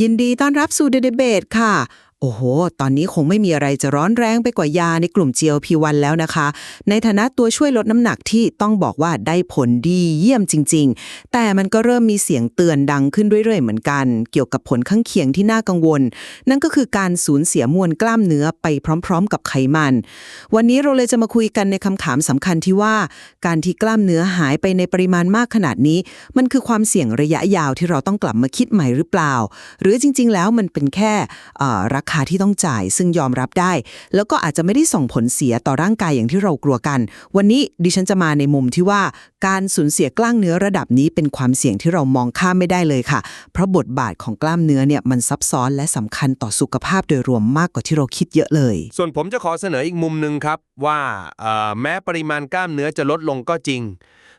ยินดีต้อนรับสู่ The Debate ค่ะ โอ้โห ตอนนี้คงไม่มีอะไรจะร้อนแรงไปกว่ายาในกลุ่ม GLP-1 แล้วนะคะ ในฐานะตัวช่วยลดน้ำหนักที่ต้องบอกว่าได้ผลดีเยี่ยมจริง ๆ แต่มันก็เริ่มมีเสียงเตือนดังขึ้นเรื่อยๆ เหมือนกัน เกี่ยวกับผลข้างเคียงที่น่ากังวล นั่นก็คือการสูญเสียมวลกล้ามเนื้อไปพร้อม ๆ กับไขมัน วันนี้เราเลยจะมาคุยกันในคำถามสำคัญที่ว่า การที่กล้ามเนื้อหายไปในปริมาณมากขนาดนี้ มันคือความเสี่ยงระยะยาวที่เราต้องกลับมาคิดใหม่หรือเปล่า หรือจริง ๆ แล้วมันเป็นแค่ราคาที่ต้องจ่าย ซึ่งยอมรับได้ แล้วก็อาจจะไม่ได้ส่งผลเสียต่อร่างกายอย่างที่เรากลัวกัน วันนี้ดิฉันจะมาในมุมที่ว่าการสูญเสียกล้ามเนื้อระดับนี้เป็นความเสี่ยงที่เรามองข้ามไม่ได้เลยค่ะ เพราะบทบาทของกล้ามเนื้อเนี่ยมันซับซ้อนและสำคัญต่อสุขภาพโดยรวมมากกว่าที่เราคิดเยอะเลย ส่วนผมจะขอเสนออีกมุมหนึ่งครับว่าแม้ปริมาณกล้ามเนื้อจะลดลงก็จริง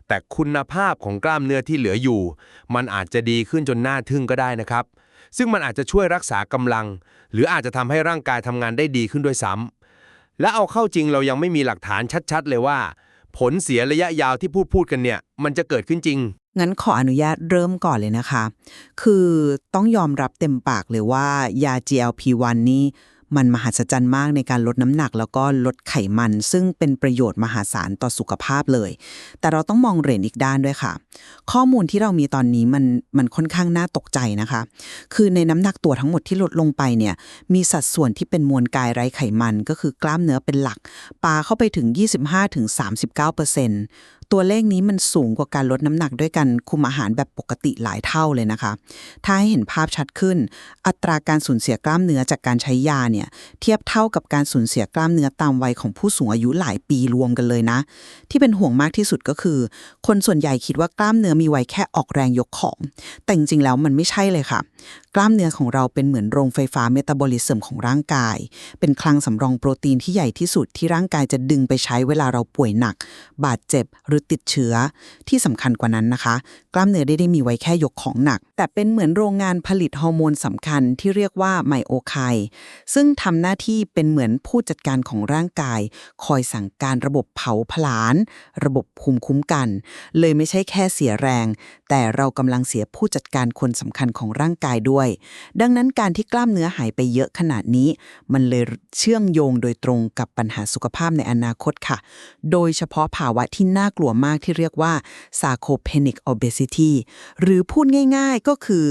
แต่คุณภาพของกล้ามเนื้อที่เหลืออยู่ มันอาจจะดีขึ้นจนน่าทึ่งก็ได้นะครับ ซึ่งมันอาจจะช่วยรักษากำลัง หรืออาจจะทำให้ร่างกายทำงานได้ดีขึ้นด้วยซ้ำและเอาเข้าจริงเรายังไม่มีหลักฐานชัดๆ เลยว่า ผลเสียระยะยาวที่พูดพูดๆกันเนี่ย มันจะเกิดขึ้นจริง งั้นขออนุญาตเริ่มก่อนเลยนะคะ คือต้องยอมรับเต็มปากเลยว่า ยา GLP-1 นี้ มันมหัศจรรย์มากในการลดน้ำหนักแล้วก็ลดไขมัน ซึ่งเป็นประโยชน์มหาศาลต่อสุขภาพเลย แต่เราต้องมองเหรียญอีกด้านด้วยค่ะ ข้อมูลที่เรามีตอนนี้มันมันค่อนข้างน่าตกใจนะคะ คือในน้ำหนักตัวทั้งหมดที่ลดลงไปเนี่ยมีสัดส่วนที่เป็นมวลกายไร้ไขมันก็คือกล้ามเนื้อเป็นหลักปาเข้าไปถึง 25-39%ตัวเลขนี้มันสูงกว่าการลดน้ำหนักด้วยกันคุมอาหารแบบปกติหลายเท่าเลยนะคะ ถ้าให้เห็นภาพชัดขึ้น อัตราการสูญเสียกล้ามเนื้อจากการใช้ยาเนี่ยเทียบเท่ากับการสูญเสียกล้ามเนื้อตามวัยของผู้สูงอายุหลายปีรวมกันเลยนะ ที่เป็นห่วงมากที่สุดก็คือ คนส่วนใหญ่คิดว่ากล้ามเนื้อมีไว้แค่ออกแรงยกของ แต่จริงๆแล้วมันไม่ใช่เลยค่ะ กล้ามเนื้อของเราเป็นเหมือนโรงไฟฟ้าเมตาบอลิซึมของร่างกาย เป็นคลังสำรองโปรตีนที่ใหญ่ที่สุดที่ร่างกายจะดึงไปใช้เวลาเราป่วยหนัก บาดเจ็บหรือติดเชื้อ ที่สำคัญกว่านั้นนะคะ กล้ามเนื้อได้ได้มีไว้แค่ยกของหนัก แต่เป็นเหมือนโรงงานผลิตฮอร์โมนสำคัญที่เรียกว่าไมโอไคซึ่งทำหน้าที่เป็นเหมือนผู้จัดการของร่างกาย คอยสั่งการระบบเผาผลาญระบบภูมิคุ้มกัน เลยไม่ใช่แค่เสียแรง แต่เรากำลังเสียผู้จัดการคนสำคัญของร่างกายด้วยดังนั้นการที่กล้ามเนื้อหายไปเยอะขนาดนี้ มันเลยเชื่อมโยงโดยตรงกับปัญหาสุขภาพในอนาคตค่ะ โดยเฉพาะภาวะที่น่ากลัวมากที่เรียกว่า sarcopenic obesity หรือพูดง่ายๆก็คือ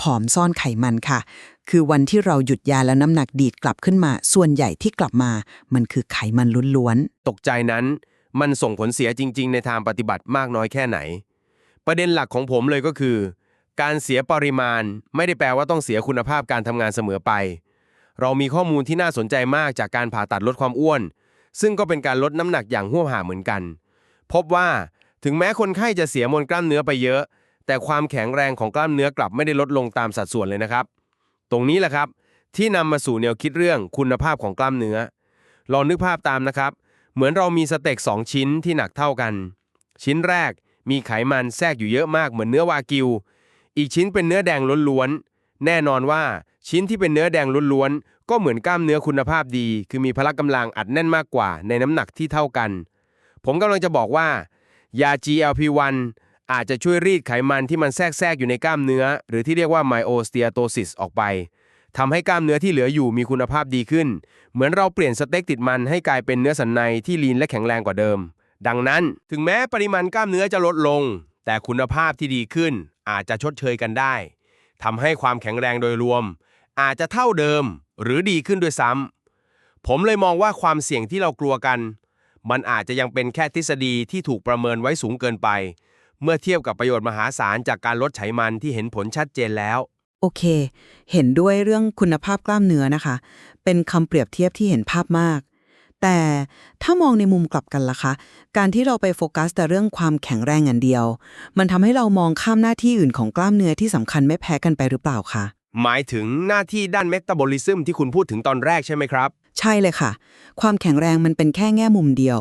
ผอมซ่อนไขมันค่ะ คือวันที่เราหยุดยาแล้วน้ำหนักดีดกลับขึ้นมา ส่วนใหญ่ที่กลับมา มันคือไขมันล้วนๆ ตกใจนั้น มันส่งผลเสียจริง ๆ ในทางปฏิบัติมากน้อยแค่ไหน ประเด็นหลักของผมเลยก็คือ การเสียปริมาณไม่ได้แปลว่าต้องเสียคุณภาพการทำงานเสมอไป เรามีข้อมูลที่น่าสนใจมากจากการผ่าตัดลดความอ้วน ซึ่งก็เป็นการลดน้ำหนักอย่างห้วหาเหมือนกัน พบว่าถึงแม้คนไข้จะเสียมวลกล้ามเนื้อไปเยอะ แต่ความแข็งแรงของกล้ามเนื้อกลับไม่ได้ลดลงตามสัดส่วนเลยนะครับ ตรงนี้แหละครับ ที่นำมาสู่แนวคิดเรื่องคุณภาพของกล้ามเนื้อลองนึกภาพตามนะครับ เหมือนเรามีสเต็ก 2 ชิ้นที่หนักเท่ากัน ชิ้นแรกมีไขมันแทรกอยู่เยอะมากเหมือนเนื้อวากิว อีกชิ้นเป็นเนื้อแดงล้วนๆ แน่นอนว่าชิ้นที่เป็นเนื้อแดงล้วนๆ ก็เหมือนกล้ามเนื้อคุณภาพดี คือมีพละกำลังอัดแน่นมากกว่าในน้ำหนักที่เท่ากัน ผมกำลังจะบอกว่า ยา GLP-1 อาจจะช่วยรีดไขมันที่มันแทรกแทรกอยู่ในกล้ามเนื้อ หรือที่เรียกว่า myosteatosis ออกไปทำให้กล้ามเนื้อที่เหลืออยู่มีคุณภาพดีขึ้น เหมือนเราเปลี่ยนสเต็กติดมันให้กลายเป็นเนื้อสันในที่ลีนและแข็งแรงกว่าเดิม ดังนั้น ถึงแม้ปริมาณกล้ามเนื้อจะลดลง แต่คุณภาพที่ดีขึ้น อาจจะชดเชยกันได้ทำให้ความแข็งแรงโดยรวม อาจจะเท่าเดิมหรือดีขึ้นด้วยซ้ำผมเลยมองว่าความเสี่ยงที่เรากลัวกัน มันอาจจะยังเป็นแค่ทฤษฎีที่ถูกประเมินไว้สูงเกินไป เมื่อเทียบกับประโยชน์มหาศาลจากการลดไขมันที่เห็นผลชัดเจนแล้ว โอเค เห็นด้วยเรื่องคุณภาพกล้ามเนื้อนะคะ เป็นคำเปรียบเทียบที่เห็นภาพมาก แต่ถ้ามองในมุมกลับกันล่ะคะ การที่เราไปโฟกัสแต่เรื่องความแข็งแรงอย่างเดียว มันทำให้เรามองข้ามหน้าที่อื่นของกล้ามเนื้อที่สำคัญไม่แพ้กันไปหรือเปล่าคะหมายถึงหน้าที่ด้านเมตาบอลิซึมที่คุณพูดถึงตอนแรกใช่ไหมครับ ใช่เลยค่ะ ความแข็งแรงมันเป็นแค่แง่มุมเดียว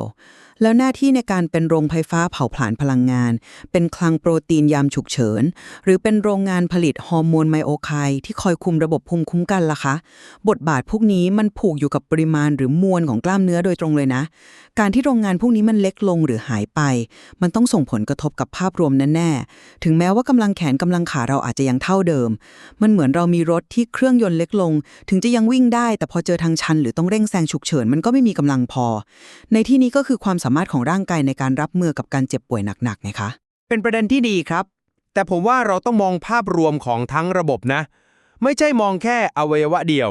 แล้วหน้าที่ในการเป็นโรงไฟฟ้าเผาผลาญพลังงาน เป็นคลังโปรตีนยามฉุกเฉิน หรือเป็นโรงงานผลิตฮอร์โมนไมโอไคที่คอยคุมระบบภูมิคุ้มกันล่ะคะ บทบาทพวกนี้มันผูกอยู่กับปริมาณหรือมวลของกล้ามเนื้อโดยตรงเลยนะ การที่โรงงานพวกนี้มันเล็กลงหรือหายไป มันต้องส่งผลกระทบกับภาพรวมแน่ๆ ถึงแม้ว่ากำลังแขนกำลังขาเราอาจจะยังเท่าเดิม มันเหมือนเรามีรถที่เครื่องยนต์เล็กลง ถึงจะยังวิ่งได้ แต่พอเจอทางชัน หรือต้องเร่งแซงฉุกเฉินมันก็ไม่มีกำลังพอ ในที่นี้ก็คือความสามารถของร่างกายในการรับมือกับการเจ็บป่วยหนักๆไงคะ เป็นประเด็นที่ดีครับ แต่ผมว่าเราต้องมองภาพรวมของทั้งระบบนะ ไม่ใช่มองแค่อวัยวะเดียว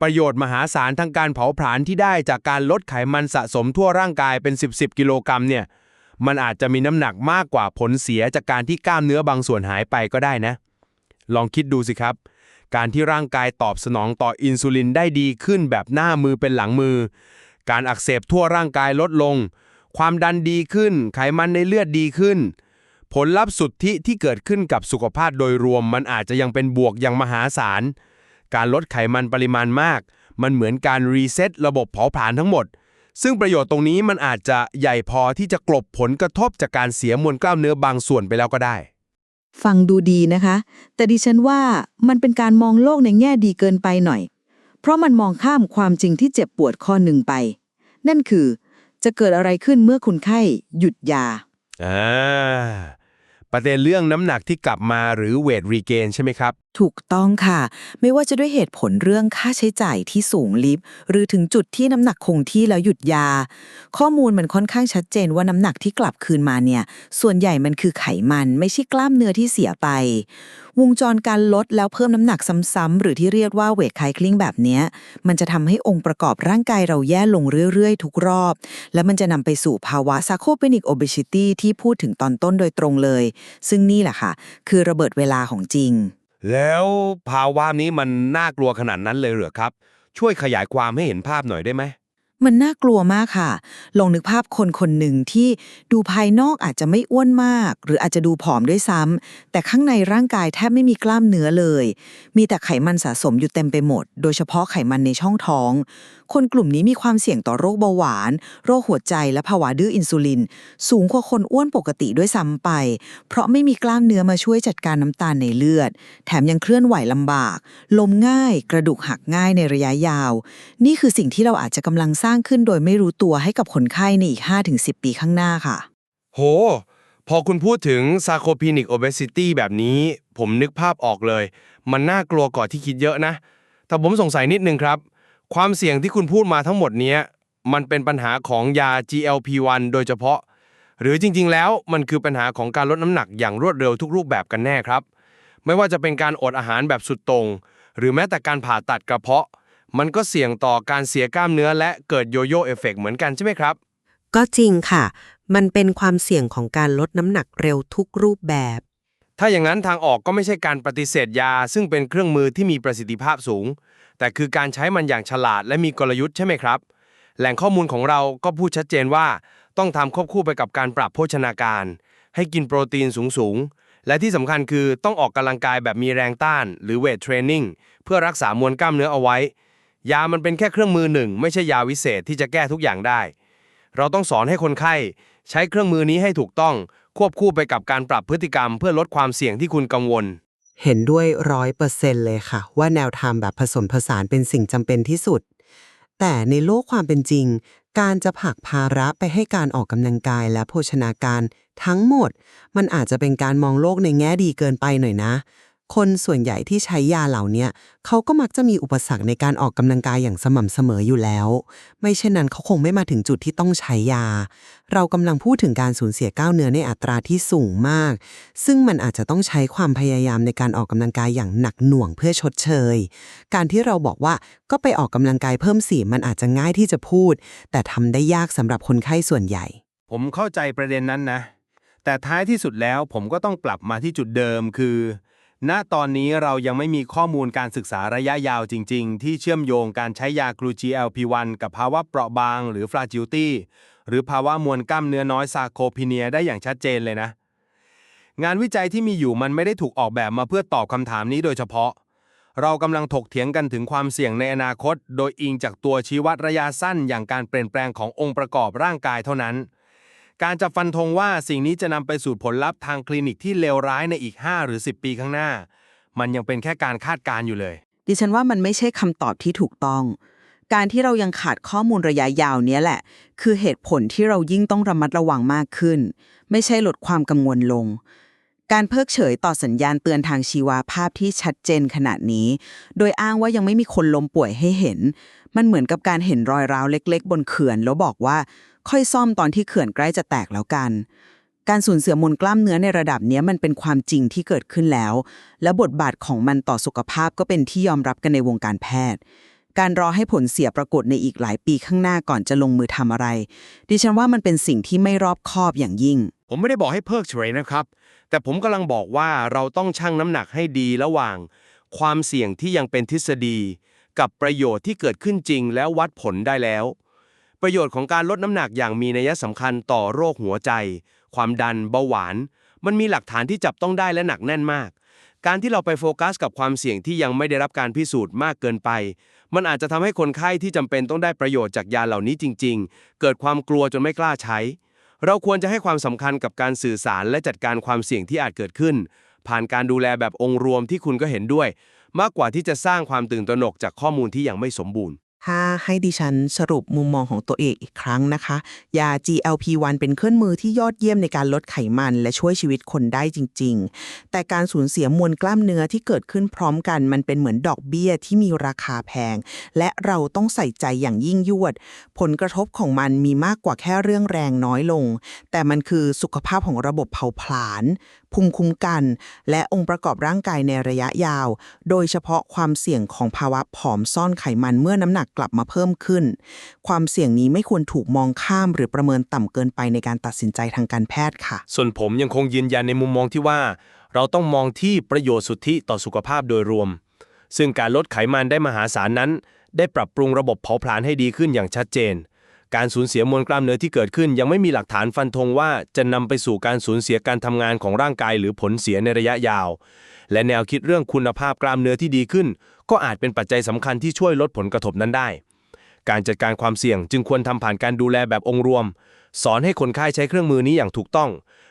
ประโยชน์มหาศาลทางการเผาผลาญที่ได้จากการลดไขมันสะสมทั่วร่างกายเป็น 10 10 กิโลกรัมเนี่ย มันอาจจะมีน้ำหนักมากกว่าผลเสียจากการที่กล้ามเนื้อบางส่วนหายไปก็ได้นะ ลองคิดดูสิครับการที่ร่างกายตอบสนองต่ออินซูลินได้ดีขึ้นแบบหน้ามือเป็นหลังมือ การอักเสบทั่วร่างกายลดลง ความดันดีขึ้น ไขมันในเลือดดีขึ้น ผลลัพธ์สุดทธิที่เกิดขึ้นกับสุขภาพโดยรวมมันอาจจะยังเป็นบวกอย่างมหาศาล การลดไขมันปริมาณมาก มันเหมือนการรีเซ็ตระบบเผาผลาญทั้งหมด ซึ่งประโยชน์ตรงนี้มันอาจจะใหญ่พอที่จะกลบผลกระทบจากการเสียมวลกล้ามเนื้อบางส่วนไปแล้วก็ได้ฟังดูดีนะคะ แต่ดิฉันว่ามันเป็นการมองโลกในแง่ดีเกินไปหน่อย เพราะมันมองข้ามความจริงที่เจ็บปวดข้อหนึ่งไป นั่นคือ จะเกิดอะไรขึ้นเมื่อคุณไข้หยุดยา อ่าประเด็นเรื่องน้ำหนักที่กลับมาหรือเวทรีเกนใช่ไหมครับถูกต้องค่ะ ไม่ว่าจะด้วยเหตุผลเรื่องค่าใช้จ่ายที่สูงลิฟต์หรือถึงจุดที่น้ำหนักคงที่แล้วหยุดยา ข้อมูลมันค่อนข้างชัดเจนว่าน้ำหนักที่กลับคืนมาเนี่ย ส่วนใหญ่มันคือไขมัน ไม่ใช่กล้ามเนื้อที่เสียไป วงจรการลดแล้วเพิ่มน้ำหนักซ้ำๆหรือที่เรียกว่าเวทไคคลิงแบบนี้มันจะทำให้องค์ประกอบร่างกายเราแย่ลงเรื่อยๆ ทุกรอบ และมันจะนำไปสู่ภาวะซาโคเปนิกโอเบชิตี้ที่พูดถึงตอนต้นโดยตรงเลย ซึ่งนี่แหละค่ะ คือระเบิดเวลาของจริง แล้วภาวะนี้มันน่ากลัวขนาดนั้นเลยเหรอครับ ช่วยขยายความให้เห็นภาพหน่อยได้ไหม มันน่ากลัวมากค่ะ ลองนึกภาพคนคนหนึ่งที่ดูภายนอกอาจจะไม่อ้วนมาก หรืออาจจะดูผอมด้วยซ้ำ แต่ข้างในร่างกายแทบไม่มีกล้ามเนื้อเลย มีแต่ไขมันสะสมอยู่เต็มไปหมด โดยเฉพาะไขมันในช่องท้อง คนกลุ่มนี้มีความเสี่ยงต่อโรคเบาหวาน โรคหัวใจและภาวะดื้ออินซูลิน สูงกว่าคนอ้วนปกติด้วยซ้ำไป เพราะไม่มีกล้ามเนื้อมาช่วยจัดการน้ำตาลในเลือด แถมยังเคลื่อนไหวลำบาก ลมง่าย กระดูกหักง่ายในระยะยาว นี่คือสิ่งที่เราอาจจะกำลังสร้างขึ้นโดยไม่รู้ตัวให้กับคนไข้ในอีก 5-10 ปีข้างหน้าค่ะ โห พอคุณพูดถึงซาโคพีนิกโอเบสิตี้แบบนี้ ผมนึกภาพออกเลย มันน่ากลัวกว่าที่คิดเยอะนะ แต่ผมสงสัยนิดนึงครับ ความเสี่ยงที่คุณพูดมาทั้งหมดเนี้ยมันเป็นปัญหาของยา GLP-1 โดยเฉพาะ หรือจริงๆ แล้วมันคือปัญหาของการลดน้ำหนักอย่างรวดเร็วทุกรูปแบบกันแน่ครับ ไม่ว่าจะเป็นการอดอาหารแบบสุดตรง หรือแม้แต่การผ่าตัดกระเพาะ มันก็เสี่ยงต่อการเสียกล้ามเนื้อและเกิดโยโย่เอฟเฟกต์เหมือนกันใช่ไหมครับ ก็จริงค่ะ มันเป็นความเสี่ยงของการลดน้ำหนักเร็วทุกรูปแบบ ถ้าอย่างนั้นทางออกก็ไม่ใช่การปฏิเสธยา ซึ่งเป็นเครื่องมือที่มีประสิทธิภาพสูง แต่คือการใช้มันอย่างฉลาดและมีกลยุทธ์ใช่ไหมครับ แหล่งข้อมูลของเราก็พูดชัดเจนว่าต้องทำควบคู่ไปกับการปรับโภชนาการ ให้กินโปรตีนสูงๆ และที่สำคัญคือต้องออกกำลังกายแบบมีแรงต้าน หรือเวทเทรนนิ่งเพื่อรักษามวลกล้ามเนื้อเอาไว้ ยามันเป็นแค่เครื่องมือหนึ่ง ไม่ใช่ยาวิเศษที่จะแก้ทุกอย่างได้ เราต้องสอนให้คนไข้ใช้เครื่องมือนี้ให้ถูกต้องควบคู่ไปกับการปรับพฤติกรรมเพื่อลดความเสี่ยงที่คุณกังวล เห็นด้วยร้อยเปอร์เซ็นเลยค่ะ ว่าแนวทางแบบผสมผสานเป็นสิ่งจำเป็นที่สุด แต่ในโลกความเป็นจริง การจะผลักภาระไปให้การออกกำลังกายและโภชนาการทั้งหมด มันอาจจะเป็นการมองโลกในแง่ดีเกินไปหน่อยนะ คนส่วนใหญ่ที่ใช้ยาเหล่านี้เขาก็มักจะมีอุปสรรคในการออกกำลังกายอย่างสม่ำเสมออยู่แล้ว ไม่เช่นนั้นเขาคงไม่มาถึงจุดที่ต้องใช้ยา เรากำลังพูดถึงการสูญเสียกล้ามเนื้อในอัตราที่สูงมาก ซึ่งมันอาจจะต้องใช้ความพยายามในการออกกำลังกายอย่างหนักหน่วงเพื่อชดเชย การที่เราบอกว่าก็ไปออกกำลังกายเพิ่มสีมันอาจจะง่ายที่จะพูด แต่ทำได้ยากสำหรับคนไข้ส่วนใหญ่ ผมเข้าใจประเด็นนั้นนะ แต่ท้ายที่สุดแล้วผมก็ต้องกลับมาที่จุดเดิมคือ ณตอนนี้เรายังไม่มีข้อมูลการศึกษาระยะยาวจริง ๆ ที่เชื่อมโยงการใช้ยากลู GLP-1 กับภาวะเปราะบางหรือฟราจิลตี้หรือภาวะมวลกล้ามเนื้อน้อยซาโคพีเนียได้อย่างชัดเจนเลยนะ งานวิจัยที่มีอยู่มันไม่ได้ถูกออกแบบมาเพื่อตอบคำถามนี้โดยเฉพาะ เรากำลังถกเถียงกันถึงความเสี่ยงในอนาคต โดยอิงจากตัวชี้วัดระยะสั้นอย่างการเปลี่ยนแปลงขององค์ประกอบร่างกายเท่านั้น การจะฟันธงว่าสิ่งนี้จะนำไปสู่ผลลัพธ์ทางคลินิกที่เลวร้ายในอีก 5 หรือ 10 ปีข้างหน้า มันยังเป็นแค่การคาดการณ์อยู่เลย ดิฉันว่ามันไม่ใช่คำตอบที่ถูกต้อง การที่เรายังขาดข้อมูลระยะยาวเนี้ยแหละ คือเหตุผลที่เรายิ่งต้องระมัดระวังมากขึ้น ไม่ใช่ลดความกังวลลง การเพิกเฉยต่อสัญญาณเตือนทางชีวาภาพที่ชัดเจนขนาดนี้ โดยอ้างว่ายังไม่มีคนล้มป่วยให้เห็น มันเหมือนกับการเห็นรอยร้าวเล็ก ๆ บนเขื่อนแล้วบอกว่า ค่อยซ่อมตอนที่เขื่อนใกล้จะแตกแล้วกัน การสูญเสียมวลกล้ามเนื้อในระดับนี้มันเป็นความจริงที่เกิดขึ้นแล้ว และบทบาทของมันต่อสุขภาพก็เป็นที่ยอมรับกันในวงการแพทย์การรอให้ผลเสียปรากฏในอีกหลายปีข้างหน้าก่อนจะลงมือทำอะไร ดิฉันว่ามันเป็นสิ่งที่ไม่รอบคอบอย่างยิ่ง ผมไม่ได้บอกให้เพิกเฉยนะครับ แต่ผมกำลังบอกว่าเราต้องชั่งน้ำหนักให้ดีระหว่าง ความเสี่ยงที่ยังเป็นทฤษฎี กับประโยชน์ที่เกิดขึ้นจริงแล้ววัดผลได้แล้ว ประโยชน์ของการลดน้ำหนักอย่างมีนัยสำคัญต่อโรคหัวใจ ความดัน เบาหวาน มันมีหลักฐานที่จับต้องได้และหนักแน่นมาก การที่เราไปโฟกัสกับความเสี่ยงที่ยังไม่ได้รับการพิสูจน์มากเกินไป มันอาจจะทำให้คนไข้ที่จำเป็นต้องได้ประโยชน์จากยาเหล่านี้จริง ๆ เกิดความกลัวจนไม่กล้าใช้ เราควรจะให้ความสำคัญกับการสื่อสารและจัดการความเสี่ยงที่อาจเกิดขึ้น ผ่านการดูแลแบบองค์รวมที่คุณก็เห็นด้วย มากกว่าที่จะสร้างความตื่นตระหนกจากข้อมูลที่ยังไม่สมบูรณ์ ถ้าให้ดิฉันสรุปมุมมองของตัวเองอีกครั้งนะคะ ยา GLP-1 เป็นเครื่องมือที่ยอดเยี่ยมในการลดไขมัน และช่วยชีวิตคนได้จริง ๆ แต่การสูญเสียมวลกล้ามเนื้อที่เกิดขึ้นพร้อมกันมันเป็นเหมือนดอกเบี้ยที่มีราคาแพง และเราต้องใส่ใจอย่างยิ่งยวด ผลกระทบของมันมีมากกว่าแค่เรื่องแรงน้อยลง แต่มันคือสุขภาพของระบบเผาผลาญภูมิคุ้มกัน และองค์ประกอบร่างกายในระยะยาว โดยเฉพาะความเสี่ยงของภาวะผอมซ่อนไขมันเมื่อน้ำหนักกลับมาเพิ่มขึ้น ความเสี่ยงนี้ไม่ควรถูกมองข้ามหรือประเมินต่ำเกินไปในการตัดสินใจทางการแพทย์ค่ะ ส่วนผมยังคงยืนยันในมุมมองที่ว่า เราต้องมองที่ประโยชน์สุทธิต่อสุขภาพโดยรวม ซึ่งการลดไขมันได้มหาศาลนั้น ได้ปรับปรุงระบบเผาผลาญให้ดีขึ้นอย่างชัดเจน การสูญเสียมวลกล้ามเนื้อที่เกิดขึ้น ยังไม่มีหลักฐานฟันธงว่าจะนำไปสู่การสูญเสียการทำงานของร่างกายหรือผลเสียในระยะยาว และแนวคิดเรื่องคุณภาพกล้ามเนื้อที่ดีขึ้น ก็อาจเป็นปัจจัยสำคัญที่ช่วยลดผลกระทบนั้นได้ การจัดการความเสี่ยงจึงควรทำผ่านการดูแลแบบองค์รวม สอนให้คนไข้ใช้เครื่องมือนี้อย่างถูกต้อง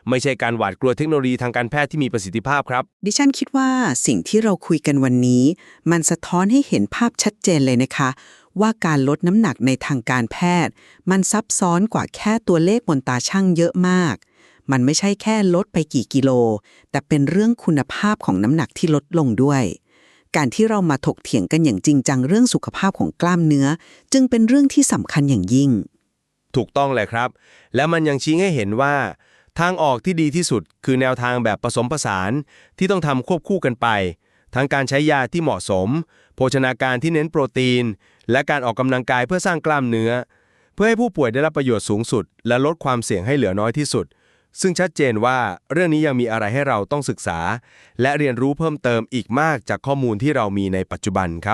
ไม่ใช่การหวาดกลัวเทคโนโลยีทางการแพทย์ที่มีประสิทธิภาพครับ ดิฉันคิดว่าสิ่งที่เราคุยกันวันนี้ มันสะท้อนให้เห็นภาพชัดเจนเลยนะคะ ว่าการลดน้ำหนักในทางการแพทย์ มันซับซ้อนกว่าแค่ตัวเลขบนตาช่างเยอะมากมันไม่ใช่แค่ลดไปกี่กิโล แต่เป็นเรื่องคุณภาพของน้ำหนักที่ลดลงด้วย การที่เรามาถกเถียงกันอย่างจริงจังเรื่องสุขภาพของกล้ามเนื้อ จึงเป็นเรื่องที่สำคัญอย่างยิ่ง ถูกต้องเลยครับ และมันยังชี้ให้เห็นว่า ทางออกที่ดีที่สุด คือแนวทางแบบผสมผสานที่ต้องทำควบคู่กันไป ทั้งการใช้ยาที่เหมาะสม โภชนาการที่เน้นโปรตีน และการออกกำลังกายเพื่อสร้างกล้ามเนื้อ เพื่อให้ผู้ป่วยได้รับประโยชน์สูงสุด และลดความเสี่ยงให้เหลือน้อยที่สุด ซึ่งชัดเจนว่าเรื่องนี้ยังมีอะไรให้เราต้องศึกษา และเรียนรู้เพิ่มเติมอีกมากจากข้อมูลที่เรามีในปัจจุบันครับ